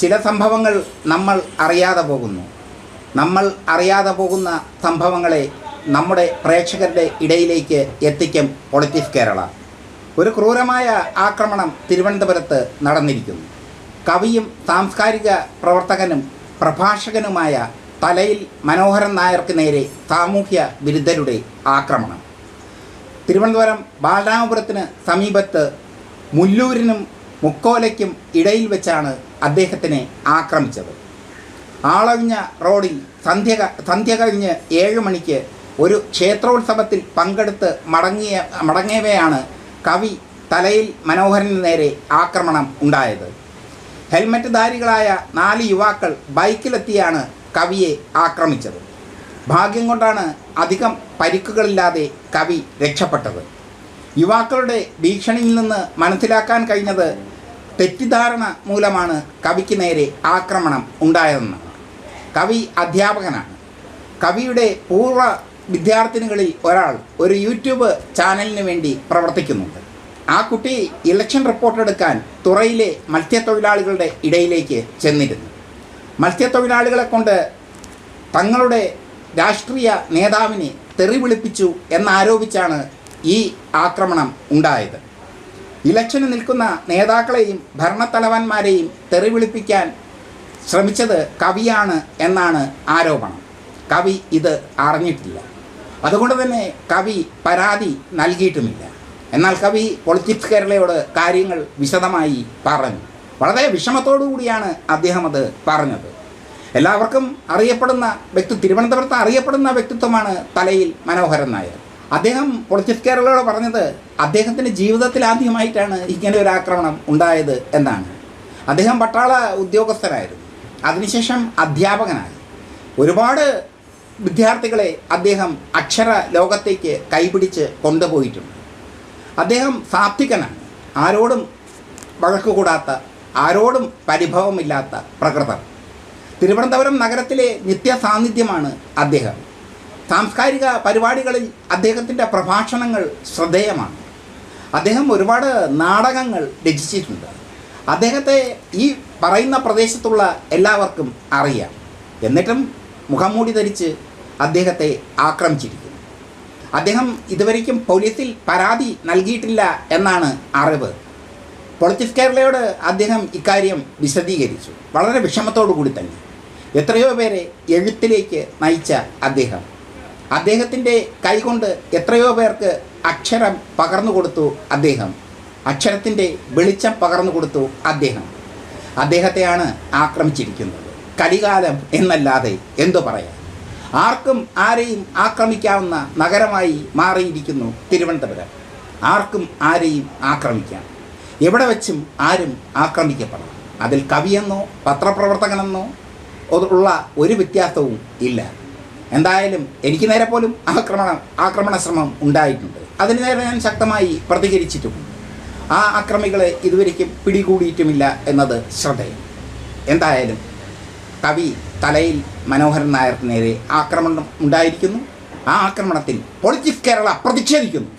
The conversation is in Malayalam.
ചില സംഭവങ്ങൾ നമ്മൾ അറിയാതെ പോകുന്നു. നമ്മൾ അറിയാതെ പോകുന്ന സംഭവങ്ങളെ നമ്മുടെ പ്രേക്ഷകരുടെ ഇടയിലേക്ക് എത്തിക്കും പൊളിറ്റിക്സ് കേരള ഒരു ക്രൂരമായ ആക്രമണം തിരുവനന്തപുരത്ത് നടന്നിരിക്കുന്നു. കവിയും സാംസ്കാരിക പ്രവർത്തകനും പ്രഭാഷകനുമായ തലയിൽ മനോഹരൻ നായർക്ക് നേരെ സാമൂഹ്യ വിരുദ്ധരുടെ ആക്രമണം. തിരുവനന്തപുരം ബാലരാമപുരത്തിന് സമീപത്ത് മുല്ലൂരിനും മുക്കോലയ്ക്കും ഇടയിൽ വെച്ചാണ് അദ്ദേഹത്തിനെ ആക്രമിച്ചത്. ആളവിഞ്ഞ റോഡിൽ സന്ധ്യ സന്ധ്യ കഴിഞ്ഞ് ഏഴ് മണിക്ക് ഒരു ക്ഷേത്രോത്സവത്തിൽ പങ്കെടുത്ത് മടങ്ങിയ മടങ്ങിയവയാണ് കവി തലയിൽ മനോഹരന് നേരെ ആക്രമണം ഉണ്ടായത്. ഹെൽമറ്റ് ധാരികളായ നാല് യുവാക്കൾ ബൈക്കിലെത്തിയാണ് കവിയെ ആക്രമിച്ചത്. ഭാഗ്യം കൊണ്ടാണ് അധികം പരിക്കുകളില്ലാതെ കവി രക്ഷപ്പെട്ടത്. യുവാക്കളുടെ ഭീഷണിയിൽ നിന്ന് മനസ്സിലാക്കാൻ കഴിഞ്ഞത് തെറ്റിദ്ധാരണ മൂലമാണ് കവിക്ക് നേരെ ആക്രമണം ഉണ്ടായതെന്നാണ് കവി അധ്യാപകനാണ്. കവിയുടെ പൂർവ വിദ്യാർത്ഥിനികളിൽ ഒരാൾ ഒരു യൂട്യൂബ് ചാനലിന് വേണ്ടി പ്രവർത്തിക്കുന്നുണ്ട്. ആ കുട്ടി ഇലക്ഷൻ റിപ്പോർട്ട് എടുക്കാൻ തുറയിലെ മത്സ്യത്തൊഴിലാളികളുടെ ഇടയിലേക്ക് ചെന്നിരുന്നു. മത്സ്യത്തൊഴിലാളികളെ കൊണ്ട് തങ്ങളുടെ രാഷ്ട്രീയ നേതാവിനെ തെറി വിളിപ്പിച്ചു എന്നാരോപിച്ചാണ് ഈ ആക്രമണം ഉണ്ടായത്. ഇലക്ഷന് നിൽക്കുന്ന നേതാക്കളെയും ഭരണത്തലവന്മാരെയും തെറിവിളിപ്പിക്കാൻ ശ്രമിച്ചത് കവിയാണ് എന്നാണ് ആരോപണം. കവി ഇത് അറിഞ്ഞിട്ടില്ല. അതുകൊണ്ട് തന്നെ കവി പരാതി നൽകിയിട്ടുമില്ല. എന്നാൽ കവി പൊളിറ്റിക്സ് കേരളയോട് കാര്യങ്ങൾ വിശദമായി പറഞ്ഞു. വളരെ വിഷമത്തോടു കൂടിയാണ് അദ്ദേഹം അത് പറഞ്ഞത്. എല്ലാവർക്കും അറിയപ്പെടുന്ന വ്യക്തി തിരുവനന്തപുരത്ത് അറിയപ്പെടുന്ന വ്യക്തിത്വമാണ് തലയിൽ മനോഹരൻ നായർ. അദ്ദേഹം പൊളിറ്റിക്സ് കേരളയോട് പറഞ്ഞത് അദ്ദേഹത്തിന്റെ ജീവിതത്തിൽ ആദ്യമായിട്ടാണ് ഇങ്ങനെ ഒരു ആക്രമണം ഉണ്ടായത് എന്നാണ്. അദ്ദേഹം പട്ടാള ഉദ്യോഗസ്ഥനായിരുന്നു. അതിനുശേഷം അധ്യാപകനായി. ഒരുപാട് വിദ്യാർത്ഥികളെ അദ്ദേഹം അക്ഷര ലോകത്തേക്ക് കൈപിടിച്ച് കൊണ്ടുപോയിട്ടുണ്ട്. അദ്ദേഹം സാത്വികനാണ്. ആരോടും വഴക്ക് കൂടാത്ത ആരോടും പരിഭവമില്ലാത്ത പ്രകൃതം തിരുവനന്തപുരം നഗരത്തിലെ നിത്യ സാന്നിധ്യമാണ് അദ്ദേഹം. സാംസ്കാരിക പരിപാടികളിൽ അദ്ദേഹത്തിന്റെ പ്രഭാഷണങ്ങൾ ശ്രദ്ധേയമാണ്. അദ്ദേഹം ഒരുപാട് നാടകങ്ങൾ രചിച്ചിട്ടുണ്ട്. അദ്ദേഹത്തെ ഈ പറയുന്ന പ്രദേശത്തുള്ള എല്ലാവർക്കും അറിയാം. എന്നിട്ടും മുഖംമൂടി ധരിച്ച് അദ്ദേഹത്തെ ആക്രമിച്ചിരിക്കുന്നു. അദ്ദേഹം ഇതുവരേക്കും പോലീസിൽ പരാതി നൽകിയിട്ടില്ല എന്നാണ് അറിവ്. പൊളിറ്റിക്സ് കേരളയോട് അദ്ദേഹം ഇക്കാര്യം വിശദീകരിച്ചു. വളരെ വിഷമത്തോടു കൂടി തന്നെ. എത്രയോ പേരെ എഴുത്തിലേക്ക് നയിച്ച അദ്ദേഹം. അദ്ദേഹത്തിന്റെ കൈകൊണ്ട് എത്രയോ പേർക്ക് അക്ഷരം പകർന്നു കൊടുത്തു അദ്ദേഹം. അക്ഷരത്തിന്റെ വെളിച്ചം പകർന്നു കൊടുത്തു അദ്ദേഹം. അദ്ദേഹത്തെയാണ് ആക്രമിച്ചിരിക്കുന്നത്. കലികാലം എന്നല്ലാതെ എന്തു പറയാം ആർക്കും ആരെയും ആക്രമിക്കാവുന്ന നഗരമായി മാറിയിരിക്കുന്നു തിരുവനന്തപുരം. ആർക്കും ആരെയും ആക്രമിക്കാം. എവിടെ വെച്ചും ആരും ആക്രമിക്കപ്പെടാം. അതിൽ കവിയെന്നോ പത്രപ്രവർത്തകനെന്നോ ഉള്ള ഒരു വ്യത്യാസവും ഇല്ല. എന്തായാലും എനിക്ക് നേരെ പോലും ആക്രമണം ആക്രമണ ശ്രമം ഉണ്ടായിട്ടുണ്ട്. അതിന് നേരെ ഞാൻ ശക്തമായി പ്രതികരിച്ചിട്ടുമുണ്ട്. ആ അക്രമികളെ ഇതുവരേക്കും പിടികൂടിയിട്ടുമില്ല എന്നത് ശ്രദ്ധേയം. എന്തായാലും കവി തലയിൽ മനോഹരൻ നായർക്ക് നേരെ ആക്രമണം ഉണ്ടായിരിക്കുന്നു. ആ ആക്രമണത്തിൽ പൊളിറ്റിക്സ് കേരള പ്രതിഷേധിക്കുന്നു.